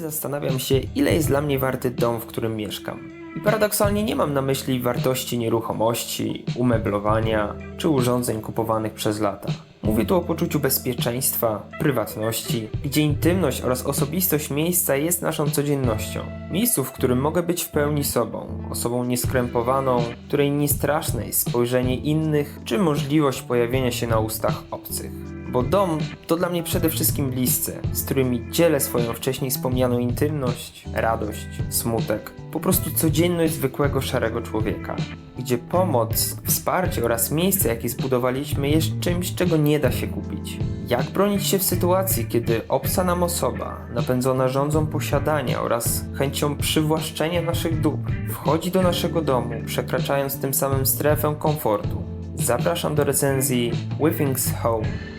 Zastanawiam się, ile jest dla mnie warty dom, w którym mieszkam. I paradoksalnie nie mam na myśli wartości nieruchomości, umeblowania czy urządzeń kupowanych przez lata. Mówię tu o poczuciu bezpieczeństwa, prywatności, gdzie intymność oraz osobistość miejsca jest naszą codziennością. Miejscu, w którym mogę być w pełni sobą, osobą nieskrępowaną, której niestraszne jest spojrzenie innych czy możliwość pojawienia się na ustach obcych. Bo dom to dla mnie przede wszystkim bliscy, z którymi dzielę swoją wcześniej wspomnianą intymność, radość, smutek, po prostu codzienność zwykłego szarego człowieka, gdzie pomoc, wsparcie oraz miejsce, jakie zbudowaliśmy, jest czymś, czego nie da się kupić. Jak bronić się w sytuacji, kiedy obca nam osoba, napędzona rządzą posiadania oraz chęcią przywłaszczenia naszych dóbr, wchodzi do naszego domu, przekraczając tym samym strefę komfortu? Zapraszam do recenzji Withings Home.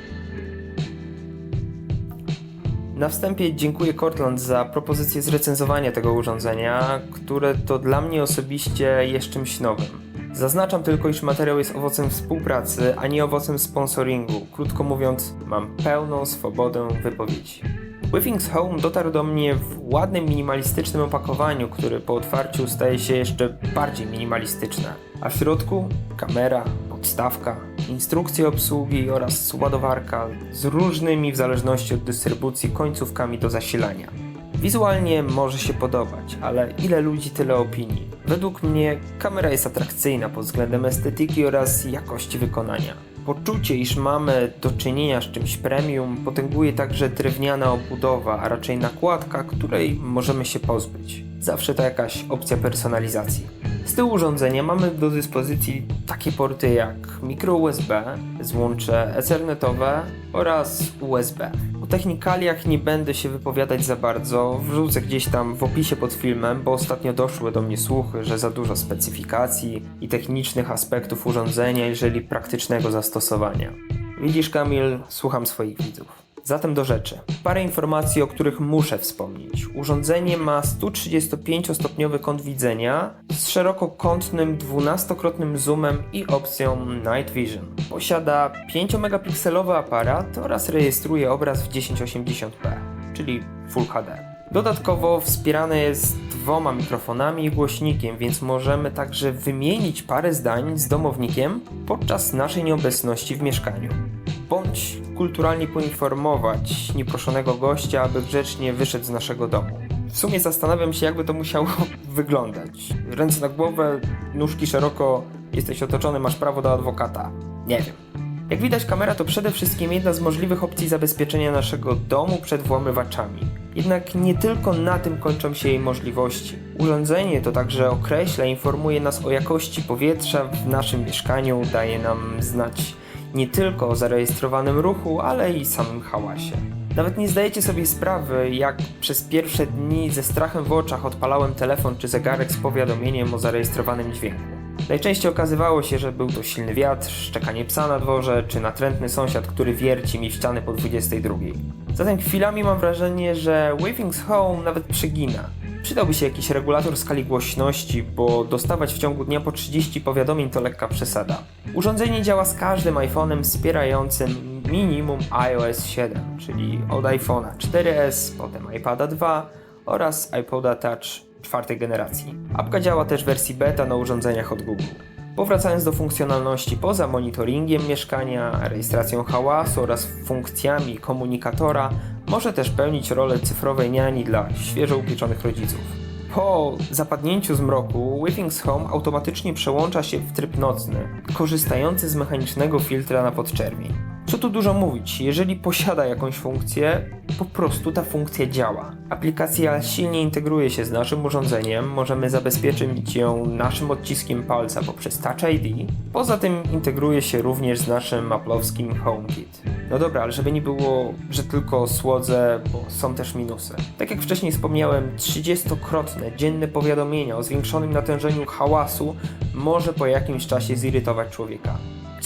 Na wstępie dziękuję Cortland za propozycję zrecenzowania tego urządzenia, które to dla mnie osobiście jest czymś nowym. Zaznaczam tylko, iż materiał jest owocem współpracy, a nie owocem sponsoringu. Krótko mówiąc, mam pełną swobodę wypowiedzi. Withings Home dotarł do mnie w ładnym, minimalistycznym opakowaniu, który po otwarciu staje się jeszcze bardziej minimalistyczne. A w środku kamera, podstawka, instrukcje obsługi oraz ładowarka z różnymi w zależności od dystrybucji końcówkami do zasilania. Wizualnie może się podobać, ale ile ludzi, tyle opinii. Według mnie kamera jest atrakcyjna pod względem estetyki oraz jakości wykonania. Poczucie, iż mamy do czynienia z czymś premium, potęguje także drewniana obudowa, a raczej nakładka, której możemy się pozbyć. Zawsze to jakaś opcja personalizacji. Z tyłu urządzenia mamy do dyspozycji takie porty jak mikro USB, złącze ethernetowe oraz USB. O technikaliach nie będę się wypowiadać za bardzo, wrzucę gdzieś tam w opisie pod filmem, bo ostatnio doszły do mnie słuchy, że za dużo specyfikacji i technicznych aspektów urządzenia, jeżeli praktycznego zastosowania. Widzisz Kamil, słucham swoich widzów. Zatem do rzeczy. Parę informacji, o których muszę wspomnieć. Urządzenie ma 135-stopniowy kąt widzenia z szerokokątnym 12-krotnym zoomem i opcją Night Vision. Posiada 5-megapikselowy aparat oraz rejestruje obraz w 1080p, czyli Full HD. Dodatkowo wspierane jest dwoma mikrofonami i głośnikiem, więc możemy także wymienić parę zdań z domownikiem podczas naszej nieobecności w mieszkaniu. Bądź kulturalnie poinformować nieproszonego gościa, aby grzecznie wyszedł z naszego domu. W sumie zastanawiam się, jakby to musiało wyglądać. Ręce na głowę, nóżki szeroko, jesteś otoczony, masz prawo do adwokata. Nie wiem. Jak widać, kamera to przede wszystkim jedna z możliwych opcji zabezpieczenia naszego domu przed włamywaczami. Jednak nie tylko na tym kończą się jej możliwości. Urządzenie to także określa informuje nas o jakości powietrza w naszym mieszkaniu, daje nam znać nie tylko o zarejestrowanym ruchu, ale i samym hałasie. Nawet nie zdajecie sobie sprawy, jak przez pierwsze dni ze strachem w oczach odpalałem telefon czy zegarek z powiadomieniem o zarejestrowanym dźwięku. Najczęściej okazywało się, że był to silny wiatr, szczekanie psa na dworze, czy natrętny sąsiad, który wierci mi w ściany po 22. Zatem chwilami mam wrażenie, że Wavings Home nawet przegina. Przydałby się jakiś regulator skali głośności, bo dostawać w ciągu dnia po 30 powiadomień to lekka przesada. Urządzenie działa z każdym iPhone'em wspierającym minimum iOS 7, czyli od iPhone'a 4S, potem iPada 2 oraz iPoda Touch czwartej generacji. Apka działa też w wersji beta na urządzeniach od Google. Powracając do funkcjonalności poza monitoringiem mieszkania, rejestracją hałasu oraz funkcjami komunikatora, może też pełnić rolę cyfrowej niani dla świeżo upieczonych rodziców. Po zapadnięciu zmroku, Withings Home automatycznie przełącza się w tryb nocny, korzystający z mechanicznego filtra na podczerwień. Co tu dużo mówić, jeżeli posiada jakąś funkcję, po prostu ta funkcja działa. Aplikacja silnie integruje się z naszym urządzeniem, możemy zabezpieczyć ją naszym odciskiem palca poprzez Touch ID. Poza tym integruje się również z naszym Apple'owskim HomeKit. No dobra, ale żeby nie było, że tylko słodze, bo są też minusy. Tak jak wcześniej wspomniałem, 30-krotne dzienne powiadomienia o zwiększonym natężeniu hałasu może po jakimś czasie zirytować człowieka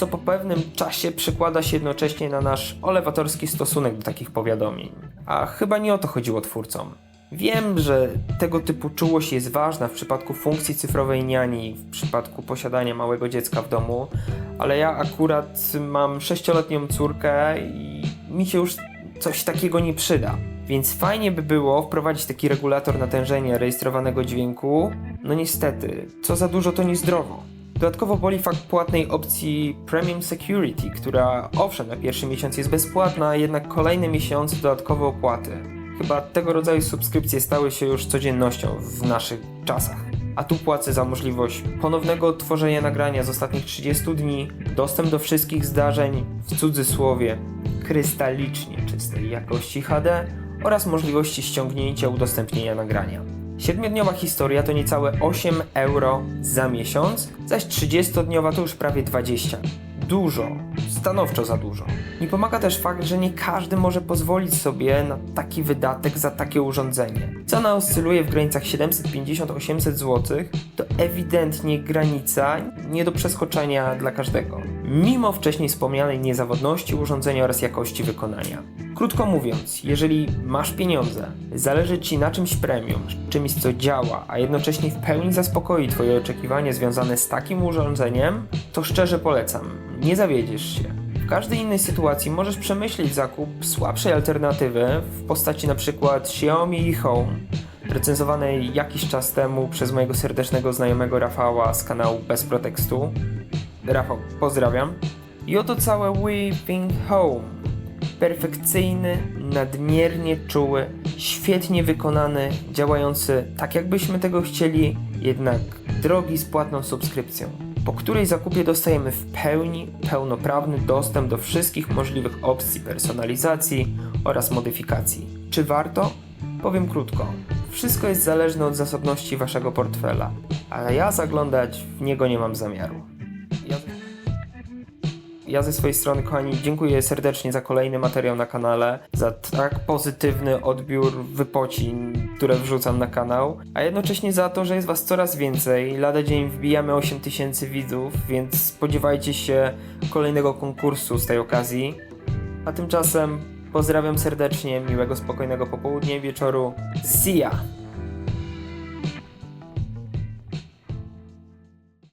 co po pewnym czasie przekłada się jednocześnie na nasz olewatorski stosunek do takich powiadomień. A chyba nie o to chodziło twórcom. Wiem, że tego typu czułość jest ważna w przypadku funkcji cyfrowej niani, w przypadku posiadania małego dziecka w domu, ale ja akurat mam sześcioletnią córkę i mi się już coś takiego nie przyda. Więc fajnie by było wprowadzić taki regulator natężenia rejestrowanego dźwięku. No niestety, co za dużo to niezdrowo. Dodatkowo boli fakt płatnej opcji Premium Security, która owszem na pierwszy miesiąc jest bezpłatna, jednak kolejne miesiące dodatkowe opłaty. Chyba tego rodzaju subskrypcje stały się już codziennością w naszych czasach. A tu płacę za możliwość ponownego odtworzenia nagrania z ostatnich 30 dni, dostęp do wszystkich zdarzeń, w cudzysłowie, krystalicznie czystej jakości HD oraz możliwości ściągnięcia udostępnienia nagrania. Siedmiodniowa historia to niecałe 8 euro za miesiąc, zaś 30-dniowa to już prawie 20. Dużo, stanowczo za dużo. Nie pomaga też fakt, że nie każdy może pozwolić sobie na taki wydatek za takie urządzenie. Cena oscyluje w granicach 750-800 zł, to ewidentnie granica nie do przeskoczenia dla każdego. Mimo wcześniej wspomnianej niezawodności urządzenia oraz jakości wykonania. Krótko mówiąc, jeżeli masz pieniądze, zależy Ci na czymś premium, czymś co działa, a jednocześnie w pełni zaspokoi Twoje oczekiwania związane z takim urządzeniem, to szczerze polecam, nie zawiedziesz się. W każdej innej sytuacji możesz przemyśleć zakup słabszej alternatywy w postaci np. Xiaomi Home, recenzowanej jakiś czas temu przez mojego serdecznego znajomego Rafała z kanału Bez Protekstu. Rafał, pozdrawiam. I oto całe Weeping Home perfekcyjny, nadmiernie czuły, świetnie wykonany, działający tak jakbyśmy tego chcieli, jednak drogi z płatną subskrypcją, po której zakupie dostajemy w pełni pełnoprawny dostęp do wszystkich możliwych opcji personalizacji oraz modyfikacji. Czy warto? Powiem krótko. Wszystko jest zależne od zasobności waszego portfela, ale ja zaglądać w niego nie mam zamiaru. Ja... Ja ze swojej strony, kochani, dziękuję serdecznie za kolejny materiał na kanale, za tak pozytywny odbiór wypocin, które wrzucam na kanał, a jednocześnie za to, że jest was coraz więcej. Lada dzień wbijamy 8000 widzów, więc spodziewajcie się kolejnego konkursu z tej okazji. A tymczasem pozdrawiam serdecznie, miłego, spokojnego popołudnia i wieczoru. See ya!